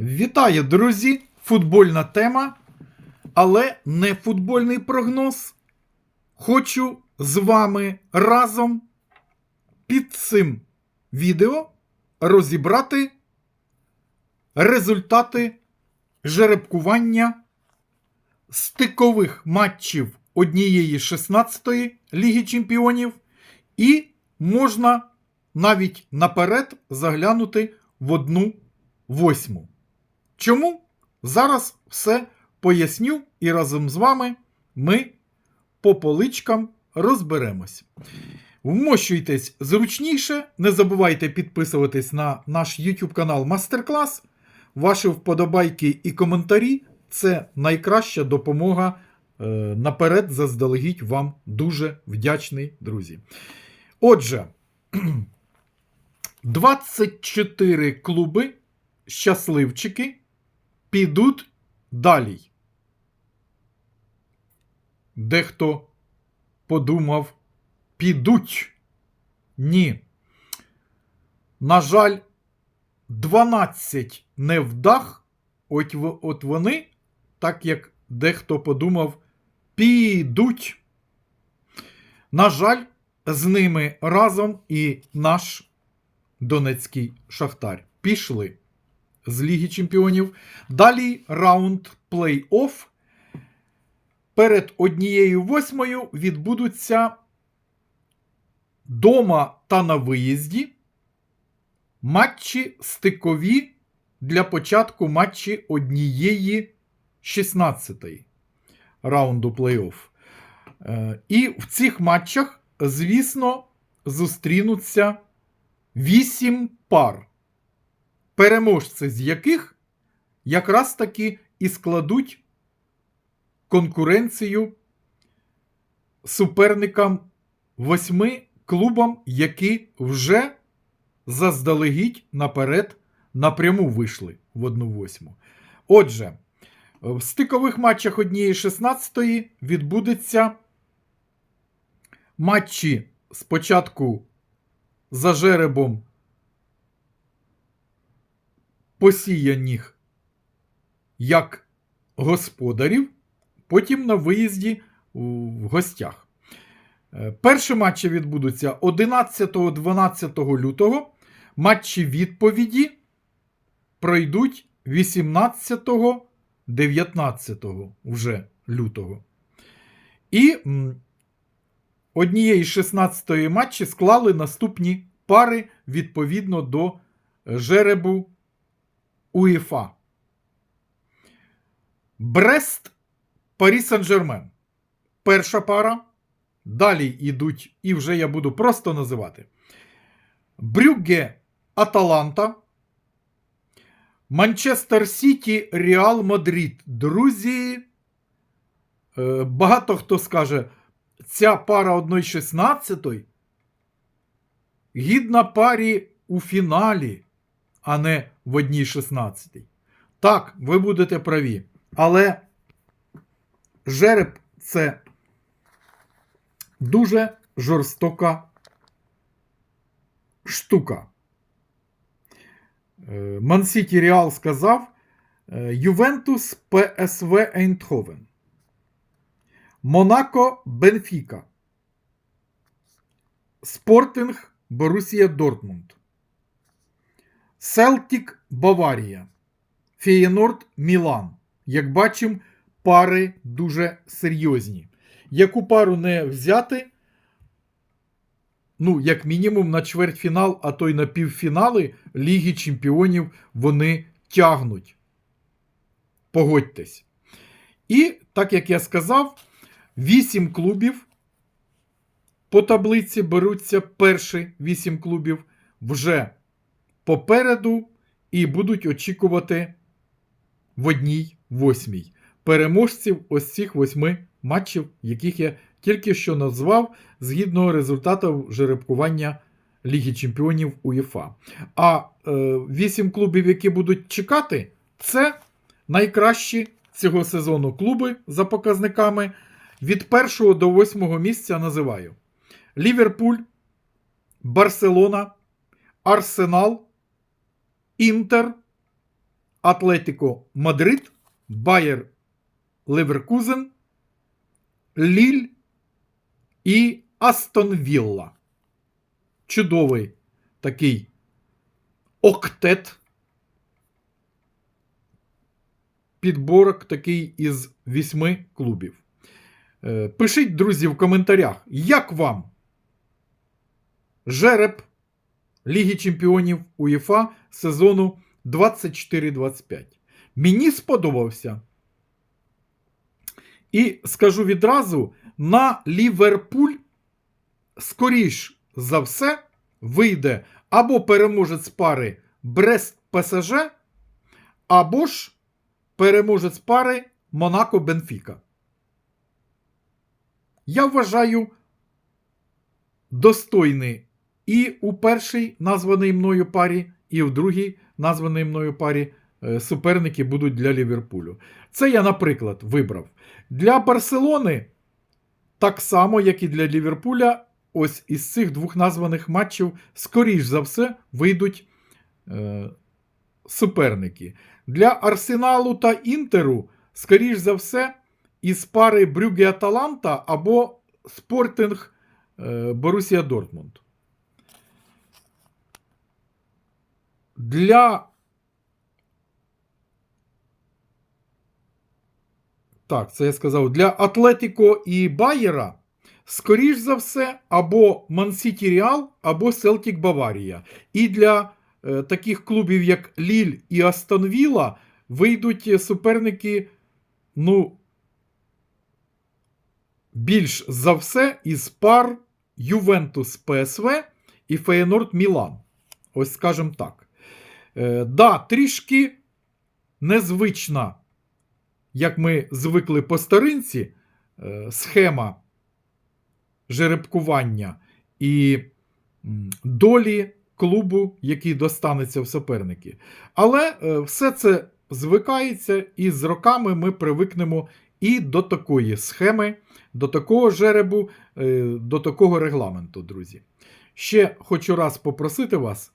Вітаю, друзі! Футбольна тема, але не футбольний прогноз. Хочу з вами разом під цим відео розібрати результати жеребкування стикових матчів однієї 16-ї Ліги Чемпіонів, і можна навіть наперед заглянути в одну восьму. Чому? Зараз все поясню і разом з вами ми по поличкам розберемось. Вмощуйтесь зручніше, не забувайте підписуватись на наш YouTube канал Мастер-клас. Ваші вподобайки і коментарі це найкраща допомога е, наперед заздалегідь вам дуже вдячний, друзі. Отже, 24 клуби, щасливчики, підуть далі. Дехто подумав, підуть. Ні. На жаль, 12 невдах, от, от вони, так як дехто подумав, підуть. На жаль, з ними разом і наш Донецький Шахтар пішли з Ліги Чемпіонів. Далі раунд плей-офф. Перед однією восьмою відбудуться дома та на виїзді матчі стикові для початку матчі однієї 16-ї раунду плей-офф. Е, І в цих матчах, звісно, зустрінуться 8 пар, переможці з яких якраз таки і складуть конкуренцію суперникам восьми клубам, які вже заздалегідь наперед напряму вийшли в одну восьму. Отже, в стикових матчах однієї 16 відбудеться матчі спочатку за жеребом посіяних як господарів, потім на виїзді в гостях. Е, Перші матчі відбудуться 11-12 лютого. Матчі відповіді пройдуть 18-19 вже лютого. І однієї 16-ї матчі склали наступні пари відповідно до жеребу УЄФА. Брест Парі Сен-Жермен. Перша пара. Далі йдуть, і вже я буду просто називати. Брюгге Аталанта. Манчестер Сіті Реал Мадрид. Друзі. е, Багато хто скаже, ця пара 1-16 гідна парі у фіналі, а не в 1-16. Так, ви будете праві. Але жереб це дуже жорстока штука. Е, Мансіті Реал сказав е, Ювентус ПСВ Ейнтховен. Монако Бенфіка. Спортинг Борусія Дортмунд. Селтік Баварія. Фієнорд Мілан. Як бачимо, пари дуже серйозні. Яку пару не взяти, ну, як мінімум, на чвертьфінал, а то й на півфінали Ліги Чемпіонів вони тягнуть. Погодьтесь. І, так як я сказав, 8 клубів по таблиці беруться перші 8 клубів вже попереду і будуть очікувати в одній восьмій переможців ось цих восьми матчів, яких я тільки що назвав згідно результатів жеребкування Ліги Чемпіонів УЄФА. А е, вісім клубів, які будуть чекати, це найкращі цього сезону клуби за показниками. Від першого до восьмого місця називаю Ліверпуль, Барселона, Арсенал, Інтер, Атлетико Мадрид, Байер Леверкузен, Ліль і Астон Вілла. Чудовий такий октет. Підборок такий із вісьми клубів. Е, Пишіть, друзі, в коментарях, як вам жереб Ліги Чемпіонів УЄФА сезону 24-25. Мені сподобався. І скажу відразу: на Ліверпуль, скоріш за все, вийде або переможець пари Брест ПСЖ, або ж переможець пари Монако Бенфіка. Я вважаю достойний і у першій названій мною парі, і в другій названій мною парі е, суперники будуть для Ліверпулю. Це я, наприклад, вибрав. Для Барселони, так само, як і для Ліверпуля, ось із цих двох названих матчів, скоріш за все, вийдуть е, суперники. Для Арсеналу та Інтеру, скоріш за все, із пари Брюге Аталанта або Спортинг е, Борусія Дортмунд. Для Так, це я сказав. Для Атлетіко і Байера, скоріш за все, або Мансіті Реал, або Селтік Баварія. І для е, таких клубів, як Ліль і Астон Вілла, вийдуть суперники, ну, більш за все, із пар Ювентус ПСВ і Феєнорд Мілан. Ось скажемо так. Е, да, трішки незвична як ми звикли по старинці, е, схема жеребкування і долі клубу, який достанеться в суперники. Але е, все це звикається, і з роками ми привикнемо і до такої схеми, до такого жеребу, е, до такого регламенту, друзі. Ще хочу раз попросити вас,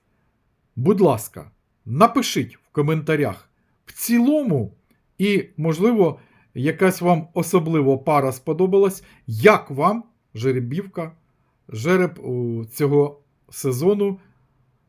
будь ласка, напишіть в коментарях в цілому. І, можливо, якась вам особливо пара сподобалась. Як вам жеребівка, жереб цього сезону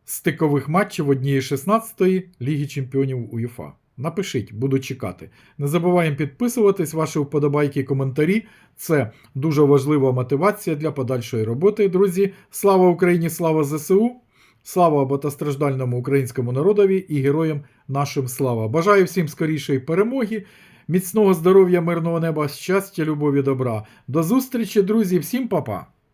стикових матчів однієї 16-ї Ліги Чемпіонів УЄФА? Напишіть, буду чекати. Не забуваємо підписуватись, ваші вподобайки і коментарі. Це дуже важлива мотивація для подальшої роботи, друзі. Слава Україні! Слава ЗСУ! Слава багатостраждальному українському народові і героям нашим слава! Бажаю всім скорішої перемоги, міцного здоров'я, мирного неба, щастя, любові, добра. До зустрічі, друзі, всім па-па!